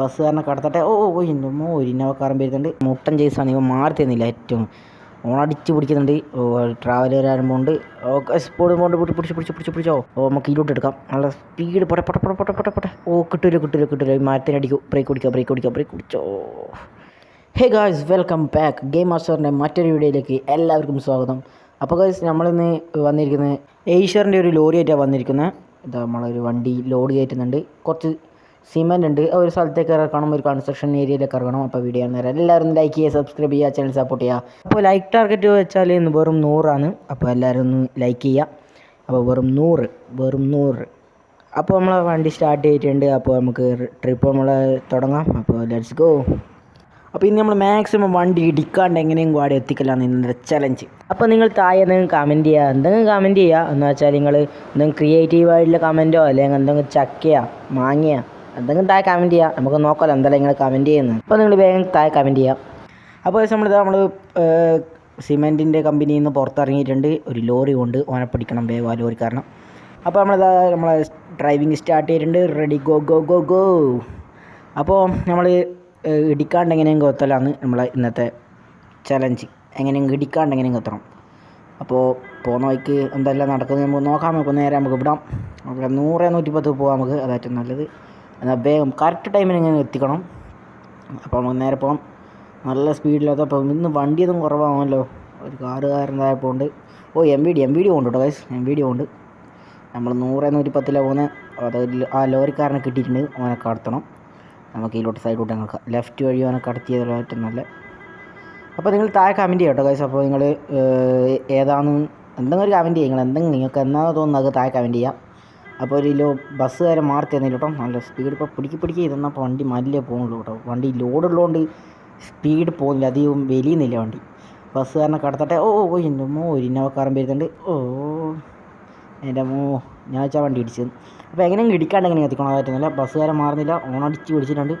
ബസ്സുകാരനെ കടത്തട്ടെ. ഓ ഓ എന്റെ മോ ഒരു ഇന്നോവക്കാരൻ വരുന്നുണ്ട് മുട്ടൻ ചേസാണ് ഇവ മാറി തന്നില്ല ഏറ്റവും. ഓണടിച്ച് പിടിക്കുന്നുണ്ട്. ഓ ട്രാവലർ ആരംഭമുണ്ട് ഓക്കെ സ്പോഡ് കൊണ്ട് പിടിച്ച് പിടിച്ച് പിടിച്ച് പിടിച്ച് പിടിച്ചോ. ഓ നമുക്ക് ഇരുട്ട് എടുക്കാം. നല്ല സ്പീഡ് പൊട്ടെ പൊട്ടെ പൊട്ടെ പൊട്ടെ പൊട്ടെ പൊട്ടെ. ഓ കിട്ടൂല കിട്ടൂല കിട്ടൂല. മരത്തിന് അടിക്കും. ബ്രേക്ക് കുടിക്കുക ബ്രേക്ക് കുടിക്കുക ബ്രേക്ക് കുടിച്ചോ hey guys welcome back game മാസ്റ്ററിന്റെ മറ്റൊരു വീഡിയോയിലേക്ക് എല്ലാവർക്കും സ്വാഗതം. അപ്പോൾ ഗായ്സ് നമ്മളിന്ന് വന്നിരിക്കുന്നത് ഏഷ്യറിന്റെ ഒരു ലോറി ആയിട്ടാണ് വന്നിരിക്കുന്നത്. ഇതാ നമ്മളൊരു വണ്ടി ലോഡ് കയറ്റുന്നുണ്ട്. കുറച്ച് സിമെന്റ് ഉണ്ട്. ഒരു സ്ഥലത്തേക്ക് ഇറക്കണം ഒരു കൺസ്ട്രക്ഷൻ ഏരിയയിലേക്ക് ഇറങ്ങണം. അപ്പോൾ വീഡിയോ നേരം എല്ലാവരും ലൈക്ക് ചെയ്യുക സബ്സ്ക്രൈബ് ചെയ്യുക ചാനൽ സപ്പോർട്ട് ചെയ്യുക. അപ്പോൾ ലൈക്ക് ടാർഗറ്റ് വെച്ചാൽ ഇന്ന് വെറും നൂറാണ്. അപ്പോൾ എല്ലാവരും ഒന്ന് ലൈക്ക് ചെയ്യുക. അപ്പോൾ വെറും നൂറ് വെറും നൂറ്. അപ്പോൾ നമ്മൾ വണ്ടി സ്റ്റാർട്ട് ചെയ്തിട്ടുണ്ട്. അപ്പോൾ നമുക്ക് ട്രിപ്പ് നമ്മൾ തുടങ്ങാം. അപ്പോൾ ലെറ്റ്സ് ഗോ അപ്പോൾ ഇനി നമ്മൾ മാക്സിമം വണ്ടി ഇടിക്കാണ്ട് എങ്ങനെയും കൂടെ എത്തിക്കലാണ് ഇന്നത്തെ ചലഞ്ച് അപ്പോൾ നിങ്ങൾ താഴെ എന്തെങ്കിലും കമന്റ് ചെയ്യുക എന്തെങ്കിലും കമന്റ് ചെയ്യുക എന്ന് വെച്ചാൽ നിങ്ങൾ എന്തെങ്കിലും ക്രിയേറ്റീവായിട്ടുള്ള കമന്റോ അല്ലെങ്കിൽ എന്തെങ്കിലും ചക്കയോ? മാങ്ങയോ? എന്തെങ്കിലും താഴെ കമന്റ് ചെയ്യുക നമുക്ക് നോക്കാമല്ലോ എന്തായാലും നിങ്ങൾ കമന്റ് ചെയ്യുന്നത്. അപ്പോൾ നിങ്ങൾ വേഗം താഴെ കമന്റ് ചെയ്യുക അപ്പോൾ നമ്മൾ നമ്മൾ സിമെന്റിന്റെ കമ്പനിയിൽ നിന്ന് പുറത്തിറങ്ങിയിട്ടുണ്ട്. ഒരു ലോറി കൊണ്ട് ഓനെ പിടിക്കണം ആ ലോറി കാരണം. അപ്പോൾ നമ്മളിതാ നമ്മൾ ഡ്രൈവിംഗ് സ്റ്റാർട്ട് ചെയ്തിട്ടുണ്ട്. Ready go go go go അപ്പോൾ നമ്മൾ ഇടിക്കാണ്ട് എങ്ങനെയും കൊത്തലാണ് നമ്മളെ ഇന്നത്തെ ചലഞ്ച് എങ്ങനെയും ഇടിക്കാണ്ട് എങ്ങനെയും കൊത്തണം. അപ്പോൾ പോകുന്ന വഴിക്ക് എന്തെല്ലാം നടക്കുന്നത് നമുക്ക് നോക്കാം. നമുക്ക് നേരെ നമുക്ക് വിടാം. നമുക്ക് നൂറ് നൂറ്റിപ്പത്ത് പോകാം നമുക്ക്. അതായിട്ടും നല്ലത്. എന്നാൽ വേഗം കറക്റ്റ് ടൈമിന് ഇങ്ങനെ എത്തിക്കണം. നമുക്ക് നേരെ പോകാം. നല്ല സ്പീഡിലാത്ത അപ്പോൾ ഇന്ന് വണ്ടിയൊന്നും കുറവാണല്ലോ. ഒരു കാറുകാരനായപ്പോൾ ഉണ്ട്. ഓ M V D M V D ഉണ്ട് കേട്ടോ ഗൈസ് എം വി ഡി ഉണ്ട് നമ്മൾ നൂറ് നൂറ്റി പത്തിലാണ് പോകുന്നത് അത് ആ ലോറിക്കാരനെ കിട്ടിയിട്ടുണ്ട്. അവനെ കടത്തണം. നമുക്ക് ഇതിലോട്ട് സൈഡിലോട്ട് ഞങ്ങൾക്ക് ലെഫ്റ്റ് വഴി അവനെ കടത്തിയതായിട്ട് നല്ല. അപ്പോൾ നിങ്ങൾ താഴെ കമന്റ് ചെയ്യാം കേട്ടോ ഗൈസ് അപ്പോൾ നിങ്ങൾ ഏതാണെന്ന് എന്തെങ്കിലും ഒരു കമന്റ് ചെയ്യുക നിങ്ങൾ എന്തെങ്കിലും നിങ്ങൾക്ക് എന്താണെന്ന് തോന്നുന്നത് താഴെ കമന്റ് ചെയ്യാം. അപ്പോൾ ഒരു ലോ ബസ്സുകാരെ മാറി തന്നില്ല കേട്ടോ. നല്ല സ്പീഡ് ഇപ്പോൾ പിടിക്ക് പിടിക്ക് ചെയ്തെന്നപ്പോൾ വണ്ടി മല്ലേ പോകുള്ളൂ കേട്ടോ. വണ്ടി ലോഡുള്ളതുകൊണ്ട് സ്പീഡ് പോകുന്നില്ല. അധികം വലിയുന്നില്ല വണ്ടി. ബസ്സുകാരനെ കടത്തട്ടെ. ഓ ഓ എന്റെ മോ ഒരു ഇന്നോവക്കാരൻ വരുന്നുണ്ട്. ഓ എന്റെ മോ ഞാൻ വെച്ചാൽ വണ്ടി ഇടിച്ചത്. അപ്പോൾ എങ്ങനെയും ഇടിക്കാണ്ട് എങ്ങനെ എത്തിക്കണം അതായിട്ടുന്നില്ല ബസ്സുകാരെ മാറുന്നില്ല. ഓണടിച്ച് പിടിച്ചിട്ടുണ്ട്.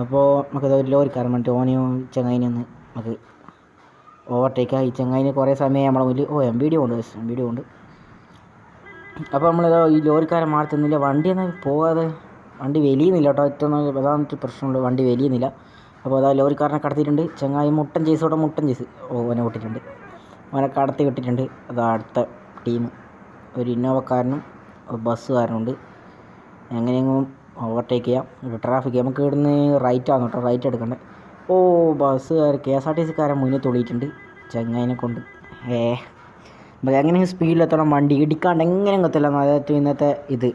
അപ്പോൾ നമുക്കത് ഒരു ലോറിക്കാരൻ വേണ്ടി ഓനെയും ചങ്ങായിനെ ഒന്ന് നമുക്ക് ഓവർടേക്ക് ഈ ചങ്ങായിന് കുറേ സമയം നമ്മളെ മുന്നിൽ ഓ എം ബി ഡി ഉണ്ട് എം ബി ഡി ഉണ്ട് അപ്പോൾ നമ്മളിതാ ഈ ലോറിക്കാരെ മാറി തന്നില്ല. വണ്ടി എന്നാൽ പോകാതെ വണ്ടി വലിയുന്നില്ല കേട്ടോ. ഏറ്റവും നല്ല പ്രശ്നമുള്ള വണ്ടി വലിയുന്നില്ല. അപ്പോൾ അതാ ലോറിക്കാരനെ കടത്തിയിട്ടുണ്ട്. ചങ്ങായി മുട്ടൻ ചേസോടെ മുട്ടൻ ചേസ് ഓനെ വിട്ടിട്ടുണ്ട്. അവനെ കടത്തി വിട്ടിട്ടുണ്ട്. അതാ അടുത്ത ടീം ഒരു ഇന്നോവക്കാരനും ഒരു ബസ്സുകാരനുണ്ട്. എങ്ങനെയെങ്കിലും ഓവർടേക്ക് ചെയ്യാം. ഒരു ട്രാഫിക് നമുക്ക് ഇവിടുന്ന് റൈറ്റ് ആണ് കേട്ടോ. റൈറ്റ് എടുക്കണ്ടേ. ഓ ബസ്സുകാർ കെ എസ് ആർ ടി സിക്കാരൻ മുന്നിൽ തൊളിയിട്ടുണ്ട് ചങ്ങായിനെ കൊണ്ട്. ഏ നമുക്ക് എങ്ങനെയും സ്പീഡിലെത്തണം വണ്ടി ഇടിക്കാണ്ട് എങ്ങനെയും കത്തില്ല അതായത് ഇന്നത്തെ ഇത്.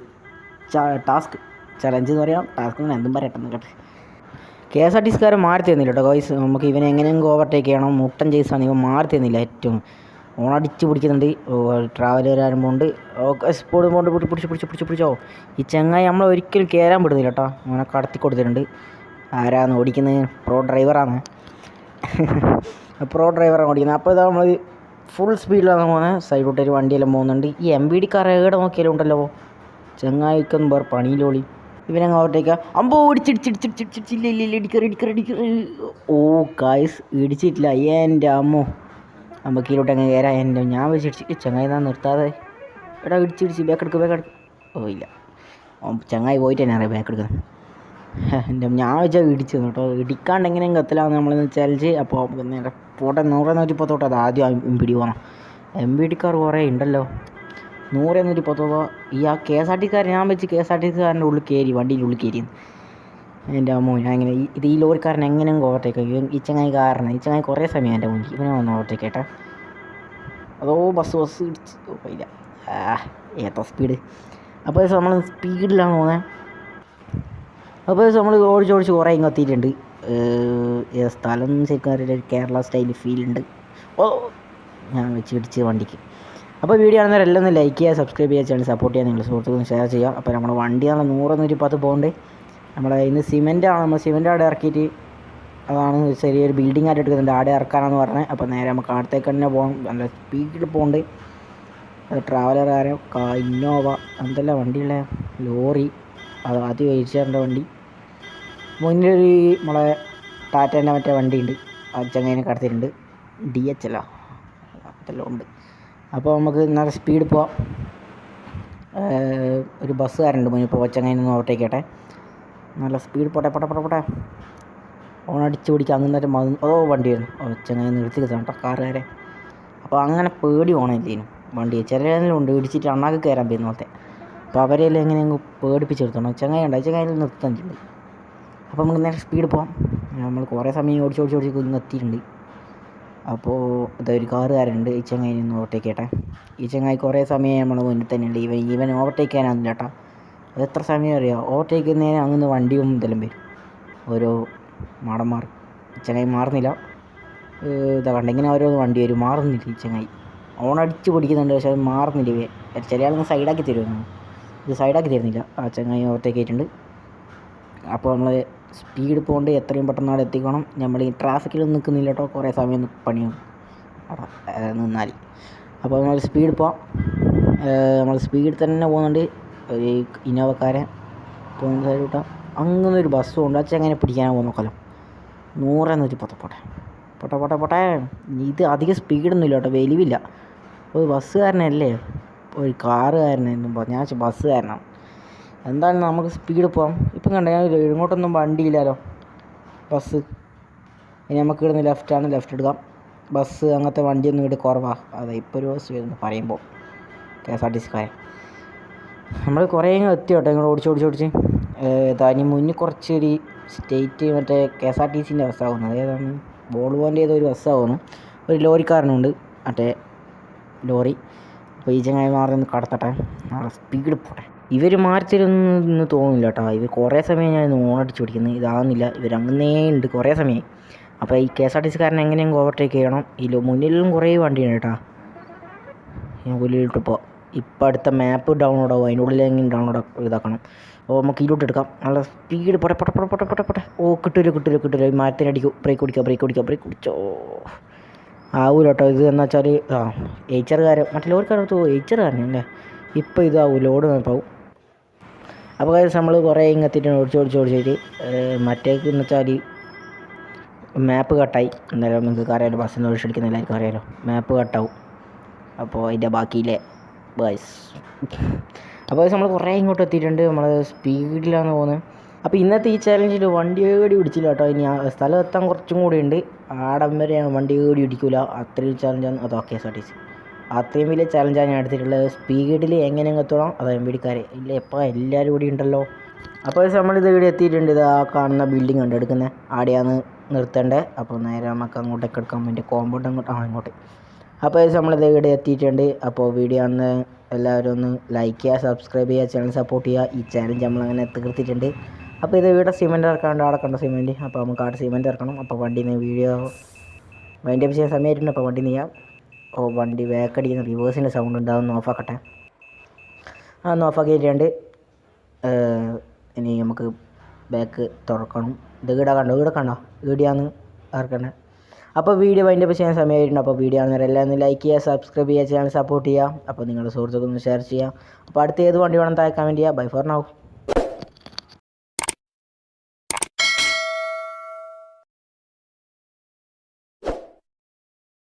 ടാസ്ക് ചലഞ്ച് എന്ന് പറയാം. ടാസ്ക് എന്ന് എന്തും പറയട്ടെ കേട്ടെ. കെ എസ് ആർ ടി സിക്കാരൻ മാറി തന്നില്ല കേട്ടോ ഗോയ്സ് നമുക്ക് ഇവനെ എങ്ങനെയെങ്കിലും ഓവർടേക്ക് ചെയ്യണം. മുട്ടൻ ചേസാണ് ഇവൻ മാറി തന്നില്ല ഏറ്റവും. ഓണടിച്ച് പിടിക്കുന്നുണ്ട്. ട്രാവലർ ആരംഭമുണ്ട് സ്പോഡ് കൊണ്ട് പിടി പിടിച്ച് പിടിച്ച് പിടിച്ച് പിടിച്ചോ ഈ ചങ്ങായി നമ്മൾ ഒരിക്കലും കയറാൻ വിടുന്നില്ല കേട്ടോ. അങ്ങനെ കടത്തി കൊടുത്തിട്ടുണ്ട്. ആരാന്ന് ഓടിക്കുന്നത്? പ്രോ ഡ്രൈവറാണ് പ്രോ ഡ്രൈവറാണ് ഓടിക്കുന്നത്. അപ്പോൾ ഇതാ നമ്മൾ ഫുൾ സ്പീഡിലാണ് പോകുന്നത് സൈഡിലോട്ട് ഒരു വണ്ടിയെല്ലാം പോകുന്നുണ്ട് ഈ എം ബി ഡി കാർ എവിടെ നോക്കിയാലും ഉണ്ടല്ലോ ചങ്ങായിക്കൊന്നും വേറെ പണിയിലോളി ഇവനങ്ങ് ഓവർടേക്ക് അമ്പോ ഇല്ല ഇടിക്കറി ഇടിക്കറി ഇടിക്കറി. ഓ കായ്സ് ഇടിച്ചിട്ടില്ല. എന്റെ അമ്മോ. നമുക്ക് ഇതിലോട്ട് അങ്ങ് കയറാ എന്റെ ഞാൻ വെച്ചിടിച്ച് ചങ്ങായി നാ നിർത്താതെ. എടാ ഇടിച്ചിടിച്ച് ബാക്ക് എടുക്ക് ബാക്ക് എടുക്കും. ഓ ഇല്ല. ചങ്ങായി പോയിട്ട് തന്നെ അറിയാം ബാക്ക് എടുക്കുന്നത്. എന്റെ ഞാൻ വെച്ചാൽ ഇടിച്ചു കേട്ടോ. ഇടിക്കാണ്ട് എങ്ങനെയും കത്തലാന്ന് നമ്മളെന്ന് ചലഞ്ച് അപ്പോൾ നേരെ പോട്ടെ നൂറ് നൂറ്റിപ്പത്തോട്ട് അത് ആദ്യം എം പി ഡി പോകണം എം പി ഡിക്കാർ കുറേ ഉണ്ടല്ലോ. നൂറ് നൂറ്റിപ്പത്തോട്ടോ ഈ ആ കെ എസ് ആർ ടിക്കാർ ഞാൻ വെച്ച് കെ എസ് ആർ ടി കാരന്റെ ഉള്ളിൽ കയറി വണ്ടിയിൽ ഉള്ളിൽ കയറി എന്റെ അമ്മോ ഞാൻ ഇങ്ങനെ ഇത് ഈ ലോറിക്കാരൻ എങ്ങനെയും ഓവർടേക്ക് ഇവൻ ഈ ചങ്ങായി കാരണം ഈ ചങ്ങായി കുറേ സമയം എന്റെ മുന്നിൽ. ഇവനെ വന്ന് ഓവർടേക്ക് കേട്ടെ അതോ ബസ് ബസ് ഇടിച്ച്. ഇല്ല. ഏത്ത സ്പീഡ് അപ്പോൾ നമ്മൾ സ്പീഡിലാണ് പോകുന്നത് അപ്പോൾ നമ്മൾ ഓടിച്ച് ഓടിച്ച് കുറേ ഇങ്ങ് എത്തിയിട്ടുണ്ട്. ഏത് സ്ഥലം ശരിക്കും അറിയില്ല ഒരു കേരള സ്റ്റൈൽ ഫീൽ ഉണ്ട്. ഓ ഞാൻ വെച്ച് ഇടിച്ച് വണ്ടിക്ക്. അപ്പോൾ വീഡിയോ ആണെന്നേരം എല്ലാം ഒന്ന് ലൈക്ക് ചെയ്യുക സബ്സ്ക്രൈബ് ചെയ്യുക ചാനൽ സപ്പോർട്ട് ചെയ്യുക നിങ്ങൾ സുഹൃത്തുക്കളും ഷെയർ ചെയ്യുക. അപ്പോൾ നമ്മുടെ വണ്ടിയാണ് നൂറ് നൂറ്റി പത്ത് പോകണ്ടേ നമ്മളെ ഇന്ന് സിമെന്റാണ് നമ്മൾ സിമെന്റ് അവിടെ ഇറക്കിയിട്ട് അതാണ് ചെറിയൊരു ബിൽഡിംഗ് ആയിട്ട് എടുക്കുന്നുണ്ട് ആടെ ഇറക്കാനാന്ന് പറഞ്ഞത്. അപ്പോൾ നേരെ നമുക്ക് അടുത്തേക്ക് തന്നെ പോകണം നല്ല സ്പീഡിൽ പോകണ്ട് അത് ട്രാവലർ കാര്യം ഇന്നോവ എന്തെല്ലാം വണ്ടിയുള്ള ലോറി. അത് ആദ്യം കഴിച്ചേണ്ട വണ്ടി. മുന്നിലൊരു നമ്മളെ ടാറ്റേന്റെ മറ്റേ വണ്ടിയുണ്ട്. ആ ചങ്ങേനെ കടത്തിയിട്ടുണ്ട്. ഡി എച്ച് എല്ലോ അതെല്ലാം ഉണ്ട്. അപ്പോൾ നമുക്ക് നല്ല സ്പീഡ് പോവാം. ഒരു ബസ്സുകാരുണ്ട് മുന്നിൽ ഇപ്പോൾ ചങ്ങേനെ ഒന്ന് ഓവർടേക്കട്ടെ നല്ല സ്പീഡ് പോട്ടെ പോട്ടെ പോട്ടെ പോട്ടെ. അടിച്ച് പിടിക്കുക അങ്ങനെ മതി ഓ വണ്ടി വരുന്നു ഓ ചങ്ങനെ നിർത്തി കേട്ടോ കാറുകാരെ. അപ്പോൾ അങ്ങനെ പേടി ഓണില്ലേനും വണ്ടി. ചിലതിലുണ്ട് ഇടിച്ചിട്ട് അണ്ണാക്ക് കയറാൻ പോയി നോക്കത്തെ അപ്പോൾ അവരെല്ലാം എങ്ങനെയെങ്കിലും പേടിപ്പിച്ചെടുത്തോണം ചങ്ങായി ഉണ്ട് ചങ്ങായി നിർത്താൻ ചെയ്യും അപ്പോൾ നമുക്ക് നേരെ സ്പീഡ് പോകാം നമ്മൾ കുറേ സമയം ഓടിച്ച് ഓടിച്ച് ഓടിച്ച് ഇങ്ങ് എത്തിയിട്ടുണ്ട്. അപ്പോൾ ഒരു കാറുകാരുണ്ട് ഈ ചങ്ങായി നിന്ന് ഓവർടേക്ക് ചെയ്യട്ടെ. ഈ ചങ്ങായി കുറേ സമയം നമ്മൾ മുന്നിൽ തന്നെയുണ്ട്. ഇവൻ ഇവൻ ഓവർടേക്ക് ചെയ്യാനാണ് ചേട്ടാ അത് എത്ര സമയം അറിയാം? ഓവർടേക്ക് ചെയ്യുന്നതിന് അങ്ങനെ വണ്ടിയും ഇതെല്ലാം വരും. ഓരോ മാടന്മാർ. ഈ ചങ്ങായി മാറുന്നില്ല. ഇതാ കണ്ട? ഇങ്ങനെ ഓരോ വണ്ടി വരും. മാറുന്നില്ല ഈ ചങ്ങായി. ഓൺ അടിച്ച് പിടിക്കുന്നുണ്ട്. പക്ഷേ അത് മാറുന്നില്ല ഇവ ചില ആളൊന്ന് സൈഡാക്കി തരുമായിരുന്നു ഇത് സൈഡാക്കി തരുന്നില്ല. ആ ചങ്ങായി ഓവർടേക്ക് ആയിട്ടുണ്ട് അപ്പോൾ നമ്മൾ സ്പീഡ് പോകേണ്ടത് എത്രയും പെട്ടെന്ന് അവിടെ എത്തിക്കണം. നമ്മൾ ഈ ട്രാഫിക്കിൽ നിൽക്കുന്നില്ല കേട്ടോ. കുറേ സമയം പണിയും അവിടെ നിന്നാൽ. അപ്പോൾ നമ്മൾ സ്പീഡ് പോവാം. നമ്മൾ സ്പീഡ് തന്നെ പോകുന്നുണ്ട്. ഒരു ഇന്നോവക്കാരൻ പോകുന്ന സൈഡ് കിട്ടാം അങ്ങനെ ഒരു ബസ്സും ഉണ്ട്. അച്ഛൻ എങ്ങനെ പിടിക്കാനാ പോകുന്ന കൊല്ലം നൂറെന്നൊരു പത്ത്. പോട്ടെ. പോട്ടെ പോട്ടെ ഇത് അധികം സ്പീഡൊന്നും ഇല്ല കേട്ടോ. വലിവില്ല. ഒരു ബസ്സുകാരനല്ലേ? ഒരു കാറുകാരനായിരുന്നു. ഞാൻ ബസ്സുകാരനാണ്. എന്താണ് നമുക്ക് സ്പീഡ് പോവാം. ഇപ്പം കണ്ട ഞാൻ ഇങ്ങോട്ടൊന്നും വണ്ടിയില്ലല്ലോ ബസ്. ഇനി നമുക്ക് ഇവിടുന്ന് ലെഫ്റ്റാണ് ലെഫ്റ്റ് എടുക്കാം. ബസ് അങ്ങനത്തെ വണ്ടിയൊന്നും ഇവിടെ കുറവാണ് അതെ ഇപ്പോൾ ഒരു ബസ് വരുന്നു പറയുമ്പോൾ കെ എസ് ആർ ടി സിക്കാരൻ നമ്മൾ കുറേ ഇങ്ങനെ എത്തി കേട്ടോ ഇങ്ങോട്ട് ഓടിച്ച് ഓടിച്ച് ഓടിച്ച്. അതിന് മുന്നിൽ കുറച്ച് ഒരു സ്റ്റേറ്റ് മറ്റേ കെ എസ് ആർ ടി സിന്റെ ബസ്സാകുന്നു ഏതാണ് വോൾവോന്റെ ഏതോ ഒരു ബസ്സാകുന്നു ഒരു ലോറിക്കാരനുണ്ട് മറ്റേ ലോറി. അപ്പോൾ ഈ ചങ്ങായി മാറി ഒന്ന് കടത്തട്ടെ. നാളെ സ്പീഡ് പോട്ടെ. ഇവർ മാറിത്തരുമെന്ന് തോന്നുന്നില്ല കേട്ടോ ഇവർ കുറേ സമയം ഞാൻ ഓണടിച്ച് പിടിക്കുന്നത് ഇതാകുന്നില്ല ഇവർ അങ്ങനേ ഉണ്ട് കുറേ സമയം. അപ്പോൾ ഈ കെ എസ് ആർ ടി സിക്കാരൻ എങ്ങനെയും ഓവർടേക്ക് ചെയ്യണം. ഇതിൽ മുന്നിലും കുറേ വണ്ടിയാണ് കേട്ടോ. ഞാൻ ഉള്ളിലിട്ട് ഇപ്പോൾ ഇപ്പം അടുത്ത മാപ്പ് ഡൗൺലോഡ് ആവും. അതിന്റെ ഉള്ളിൽ എങ്ങനെ ഡൗൺലോഡ് ഇതാക്കണം. ഓ നമുക്ക് ഇരുട്ട് എടുക്കാം. നല്ല സ്പീഡ് പൊട്ടെ പൊട്ടെ പൊട്ടെ പൊട്ടെ പൊട്ടെ പൊട്ടെ. ഓ കിട്ടൂല കിട്ടൂല കിട്ടൂല. ഈ മരത്തിനടിക്കും ബ്രേക്ക് പിടിക്കുക ബ്രേക്ക് പിടിക്കുക ബ്രേക്ക് പിടിച്ചോ ആവൂല കേട്ടോ ഇത് എന്ന് വെച്ചാൽ ആ എയ്ച്ചറുകാരൻ മറ്റേ ലോറിക്കാരത്ത് എയ്ച്ചറുകാരനല്ലേ ഇപ്പോൾ ഇതാവും. ലോഡ് മാപ്പാവും അപ്പോൾ കാര്യം നമ്മൾ കുറേ ഇങ്ങത്തിട്ട് ഓടിച്ച് ഓടിച്ച് ഓടിച്ചിട്ട് മറ്റേക്ക് എന്ന് വെച്ചാൽ മാപ്പ് കട്ടായി എന്തായാലും നിങ്ങൾക്ക് അറിയാമല്ലോ ബസ്സിൽ നിന്ന് ഓടിച്ചെടുക്കുന്ന എല്ലാവർക്കും അറിയാലോ. മാപ്പ് കട്ടാവും അപ്പോൾ അതിന്റെ ബാക്കിയിലെ ബസ് അപ്പോൾ നമ്മൾ കുറേ ഇങ്ങോട്ട് എത്തിയിട്ടുണ്ട്. നമ്മൾ സ്പീഡിലാണ് പോകുന്നത്. അപ്പോൾ ഇന്നത്തെ ഈ ചാലഞ്ചിൽ വണ്ടി ഏടി പിടിച്ചില്ല കേട്ടോ. ഇനി സ്ഥലം എത്താൻ കുറച്ചും കൂടി ഉണ്ട്. ആടം വരെ വണ്ടി ഏടി പിടിക്കില്ല അത്രയും ചാലഞ്ചാണ് അത് ഓക്കെ എസ് അത്രയും വലിയ ചാലഞ്ചാണ് ഞാൻ എടുത്തിട്ടുള്ളത്. സ്പീഡിൽ എങ്ങനെ എത്തണം? അത് എമ്പിടിക്കാരെ ഇല്ല എപ്പോൾ എല്ലാവരും കൂടി ഉണ്ടല്ലോ. അപ്പോൾ നമ്മളിത് ഇവിടെ എത്തിയിട്ടുണ്ട്. ഇത് ആ കാണുന്ന ബിൽഡിംഗ് ഉണ്ട് എടുക്കുന്നത് ആടെയാണ് നിർത്തേണ്ടത് അപ്പോൾ നേരെ നമുക്ക് അങ്ങോട്ടേക്ക് എടുക്കാൻ വേണ്ടി കോമ്പൗണ്ട് അങ്ങോട്ട്. ആ ഇങ്ങോട്ട്. അപ്പോൾ നമ്മളിത് ഇവിടെ എത്തിയിട്ടുണ്ട്. അപ്പോൾ വീഡിയോ ആണ് എല്ലാവരും ഒന്ന് ലൈക്ക് ചെയ്യുക സബ്സ്ക്രൈബ് ചെയ്യുക ചാനൽ സപ്പോർട്ട് ചെയ്യുക. ഈ ചാലഞ്ച് നമ്മളങ്ങനെ തീർത്തിട്ടുണ്ട്. അപ്പോൾ ഇത് ഇവിടെ സിമെന്റ് ഇറക്കാണ്ട് അവിടെ കണ്ട സിമെന്റ് അപ്പോൾ നമുക്ക് ആടെ സിമെന്റ് ഇറക്കണം. അപ്പോൾ വണ്ടിന്ന് വീഡിയോ വൈൻഡ് അപ്പ് ചെയ്യാൻ സമയമായിട്ടുണ്ട്. അപ്പോൾ വണ്ടി ചെയ്യാം. ഓ വണ്ടി വേക്കടിക്കുന്ന. റിവേഴ്സിന്റെ സൗണ്ട് ഉണ്ടാവും ഓഫാക്കട്ടെ ആ ഒന്ന് ഓഫാക്കിയിട്ടുണ്ട് ഇനി നമുക്ക് ബാക്ക് തുറക്കണം. ഇത് ഇവിടെ കണ്ടോ? ഇവിടെ കണ്ടോ? ഇവിടെയാണ് ആർക്കണ്ടേ അപ്പോൾ വീഡിയോ വൈൻഡ് അപ്പ് ചെയ്യാൻ സമയമായിട്ടുണ്ട്. അപ്പോൾ വീഡിയോ ആണ് എല്ലാം ഒന്ന് ലൈക്ക് ചെയ്യുക സബ്സ്ക്രൈബ് ചെയ്യുക ചാനൽ സപ്പോർട്ട് ചെയ്യുക. അപ്പോൾ നിങ്ങളുടെ സുഹൃത്തുക്കളൊന്ന് ഷെയർ ചെയ്യുക. അപ്പോൾ അടുത്ത ഏത് വണ്ടി വേണം താഴെ കമന്റ് ബൈ ഫോർ നൗ